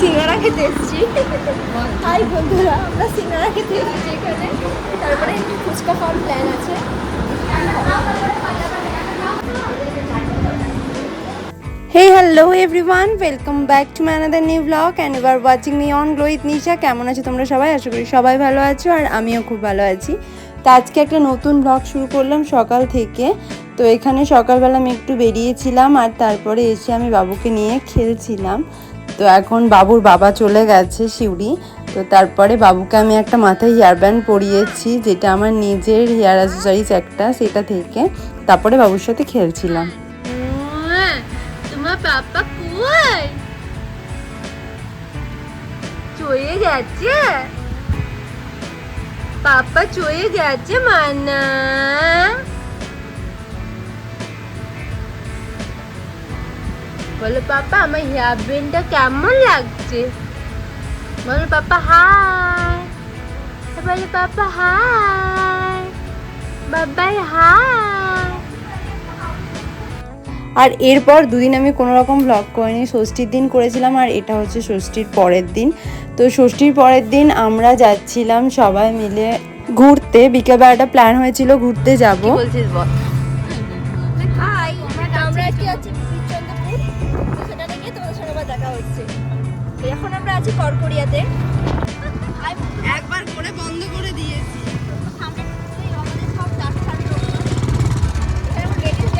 সিঙ্গারা খেতে এসেছি। হাই বন্ধুরা, আমরা সিঙ্গারা খেতে এসেছি এখানে। তারপরে ফুচকা খাওয়ার প্ল্যান আছে। Hello everyone, welcome back to my another new vlog and you are watching me on Glow with কেমন আছো তোমরা সবাই? আশা করি সবাই ভালো আছো আর আমিও খুব ভালো আছি। তো আজকে একটা নতুন ব্লগ শুরু করলাম সকাল থেকে। তো এখানে সকালবেলা আমি একটু বেরিয়েছিলাম আর তারপরে এসে আমি বাবুকে নিয়ে খেলছিলাম। তো এখন বাবুর বাবা চলে গেছে শিউরি। তো তারপরে বাবুকে আমি একটা মাথায় হেয়ার ব্যান্ড পরিয়েছি, যেটা আমার নিজের হেয়ার অ্যাসেসরিজ একটা, সেটা থেকে। তারপরে বাবুর সাথে খেলছিলাম। তোমার পাপা কই? চলে যাচ্ছে পাপা চলে যাচ্ছে মানা? বলো পাপা আমার হেয়ার ব্যান্ডটা কেমন লাগছে? বলো পাপা হাই বলো পাপা হাই বাবাই হাই আর এরপর দুদিন আমি কোনো রকম ব্লগ করিনি ষষ্ঠীর দিন করেছিলাম আর এটা হচ্ছে ষষ্ঠীর পরের দিন। তো ষষ্ঠীর পরের দিন আমরা যাচ্ছিলাম সবাই মিলে ঘুরতে বিকেলবেলা একটা প্ল্যান হয়েছিল ঘুরতে যাব। বলছিস দেখা হচ্ছে। তো এখন আমরা আছি করকরিয়াতে একবার করে বন্ধ করে দিয়েছি। লেডিস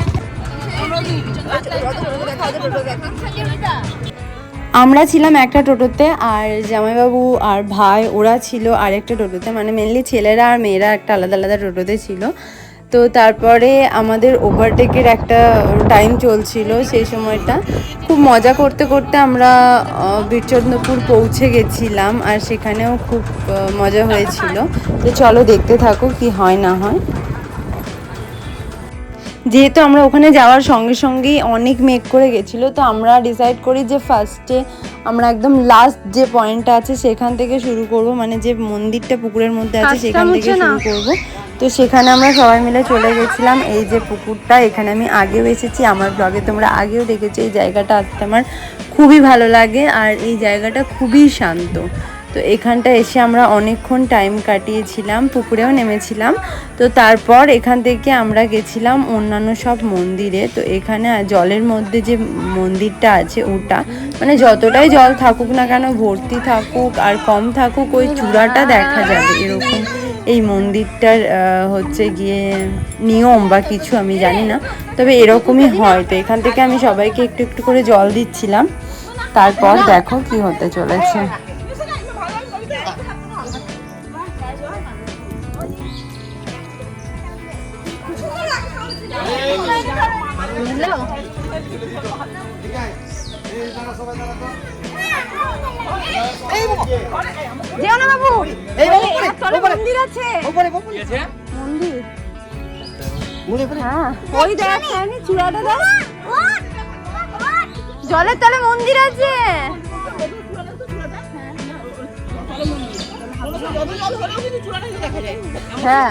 আমরা ছিলাম একটা টোটোতে আর জামাইবাবু আর ভাই ওরা ছিল আর একটা টোটোতে। মানে মেনলি ছেলেরা আর মেয়েরা একটা আলাদা আলাদা টোটোতে ছিল। তো তারপরে আমাদের ওভারটেকের একটা টাইম চলছিল সেই সময়টা। খুব মজা করতে করতে আমরা বীরচন্দ্রপুর পৌঁছে গেছিলাম আর সেখানেও খুব মজা হয়েছিল। তো চলো দেখতে থাকো কি হয় না হয়। যেহেতু আমরা ওখানে যাওয়ার সঙ্গে সঙ্গেই অনেক মেঘ করে গেছিল তো আমরা ডিসাইড করি যে ফার্স্টে আমরা একদম লাস্ট যে পয়েন্টটা আছে সেখান থেকে শুরু করব মানে যে মন্দিরটা পুকুরের মধ্যে আছে সেখান থেকে শুরু করব। তো সেখানে আমরা সবাই মিলে চলে গেছিলাম। এই যে পুকুরটা, এখানে আমি আগেও এসেছি, আমার ব্লগে তোমরা আগেও দেখেছ, এই জায়গাটা আসতে আমার খুবই ভালো লাগে আর এই জায়গাটা খুবই শান্ত। তো এখানটা এসে আমরা অনেকক্ষণ টাইম কাটিয়েছিলাম, পুকুরেও নেমেছিলাম। তো তারপর এখান থেকে আমরা গেছিলাম অন্যান্য সব মন্দিরে। তো এখানে জলের মধ্যে যে মন্দিরটা আছে ওটা মানে যতটাই জল থাকুক না কেন, ভর্তি থাকুক আর কম থাকুক, ওই চূড়াটা দেখা যাবে, এরকম এই মন্দিরটার হচ্ছে গিয়ে নিয়ম বা কিছু আমি জানি না। তবে এরকমই হয়। তো এখান থেকে আমি সবাইকে একটু একটু করে জল দিচ্ছিলাম। তারপর দেখো কি হতে চলেছে। যেও না বাবু। তলে মন্দির আছে। মন্দির? হ্যাঁ। ওই দেখ সামনে চূড়াটা দেখ। জলের তলে মন্দির আছে। হ্যাঁ।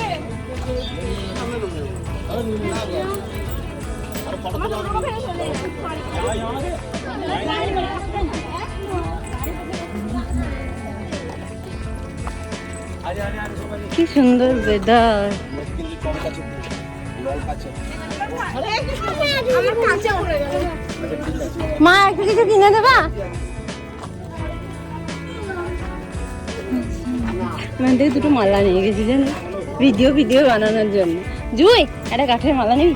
কি সুন্দর ওয়েদার মা, একটু কিছু কিনে দেবা? আমাদের দুটো মালা নিয়ে গেছি, জানো? ভিডিও ভিডিও বানানোর জন্য। জুই একটা কাঠের মালা নিবি।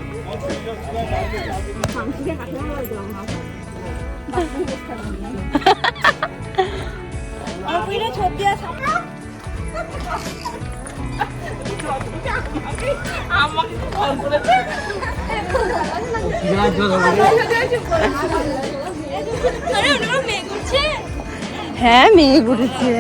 হ্যাঁ মেয়ে ঘুরেছে।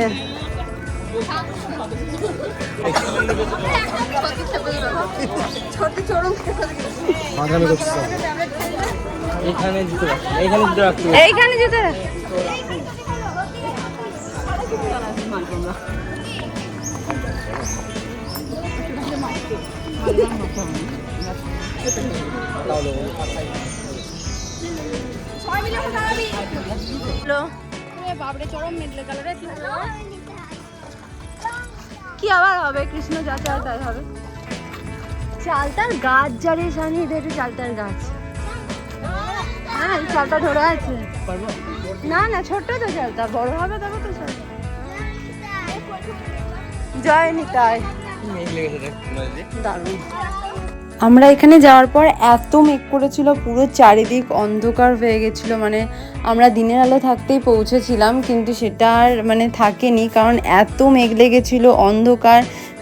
এখানে জুতো এখানে জুতো রাখতে এইখানে মিলে বাবরে চরম মেঘলে কালারে কি আবার হবে? কৃষ্ণ যা চায় তাই হবে। চালতার গাছ জারিয়ে সামনে এটা একটু চালতার গাছ। হ্যাঁ চালটা ধরে আছে। না না ছোট্ট তো চালতা বড় হবে তবে তো জয় নিতাই। দারুণ। আমরা এখানে যাওয়ার পর এত মেঘ করেছিল, পুরো চারিদিক অন্ধকার হয়ে গেছিল। মানে আমরা দিনের আলো থাকতেই পৌঁছেছিলাম, কিন্তু সেটা আর মানে থাকেনি, কারণ এত মেঘ লেগেছিল, অন্ধকার,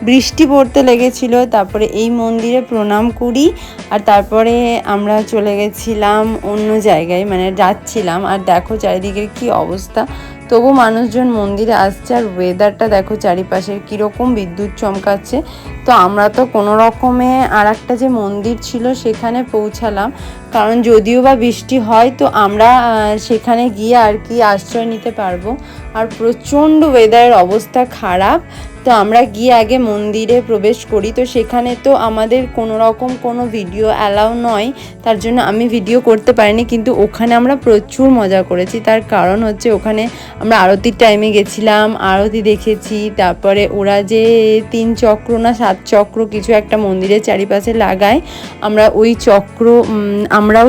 বৃষ্টি পড়তে লেগেছিল। তারপরে এই মন্দিরে প্রণাম করি, আর তারপরে আমরা চলে গেছিলাম অন্য জায়গায় মানে যাচ্ছিলাম। আর দেখো চারিদিকের কি অবস্থা তবু মানুষজন মন্দিরে আসছে আর ওয়েদারটা দেখো চারিপাশের কীরকম বিদ্যুৎ চমকাচ্ছে। তো আমরা তো কোনো রকমে আর একটা যে মন্দির ছিল সেখানে পৌঁছালাম। কারণ যদিও বা বৃষ্টি হয়, তো আমরা সেখানে গিয়ে আর কি আশ্রয় নিতে পারব। আর প্রচণ্ড ওয়েদারের অবস্থা খারাপ। তো আমরা গিয়ে আগে মন্দিরে প্রবেশ করি। তো সেখানে তো আমাদের কোনো রকম কোনো ভিডিও অ্যালাউ নয়। তার জন্য আমি ভিডিও করতে পারিনি, কিন্তু ওখানে আমরা প্রচুর মজা করেছি। তার কারণ হচ্ছে ওখানে আমরা আরতির টাইমে গেছিলাম, আরতি দেখেছি। তারপরে ওরা যে তিন চক্র না সাত চক্র কিছু একটা মন্দিরের চারিপাশে লাগায়, আমরা ওই চক্র আমরাও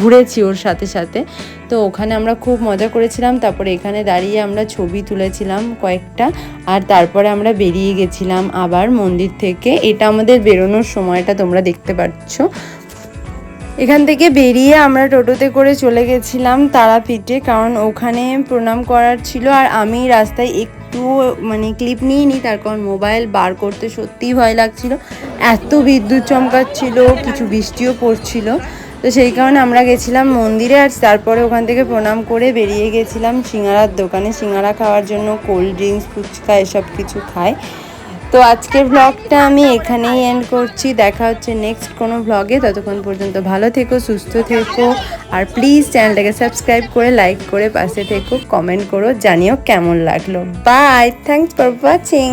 ঘুরেছি ওর সাথে সাথে। তো ওখানে আমরা খুব মজা করেছিলাম। তারপরে এখানে দাঁড়িয়ে আমরা ছবি তুলেছিলাম কয়েকটা। আর তারপরে আমরা বেরিয়ে গেছিলাম আবার মন্দির থেকে। এটা আমাদের বেরোনোর সময়টা তোমরা দেখতে পাচ্ছ। এখান থেকে বেরিয়ে আমরা টোটোতে করে চলে গেছিলাম তারাপীঠে, কারণ ওখানে প্রণাম করার ছিল। আর আমি রাস্তায় একটু মানে ক্লিপ নিয়ে নিই তার কারণ মোবাইল বার করতে সত্যিই ভয় লাগছিল। এত বিদ্যুৎ চমকাচ্ছিল, কিছু বৃষ্টিও পড়ছিল। তো সেই কারণে আমরা গেছিলাম মন্দিরে আর তারপরে ওখান থেকে প্রণাম করে বেরিয়ে গেছিলাম সিঙ্গারার দোকানে। সিঙ্গারা খাওয়ার জন্য কোল্ড ড্রিঙ্কস, ফুচকা এসব কিছু খাই। তো আজকের ব্লগটা আমি এখানেই এন্ড করছি। দেখা হচ্ছে নেক্সট কোনো ব্লগে ততক্ষণ পর্যন্ত ভালো থেকো, সুস্থ থেকো। আর প্লিজ চ্যানেলটাকে সাবস্ক্রাইব করে লাইক করে পাশে থেকো কমেন্ট করো, জানিও কেমন লাগল। By thanks for watching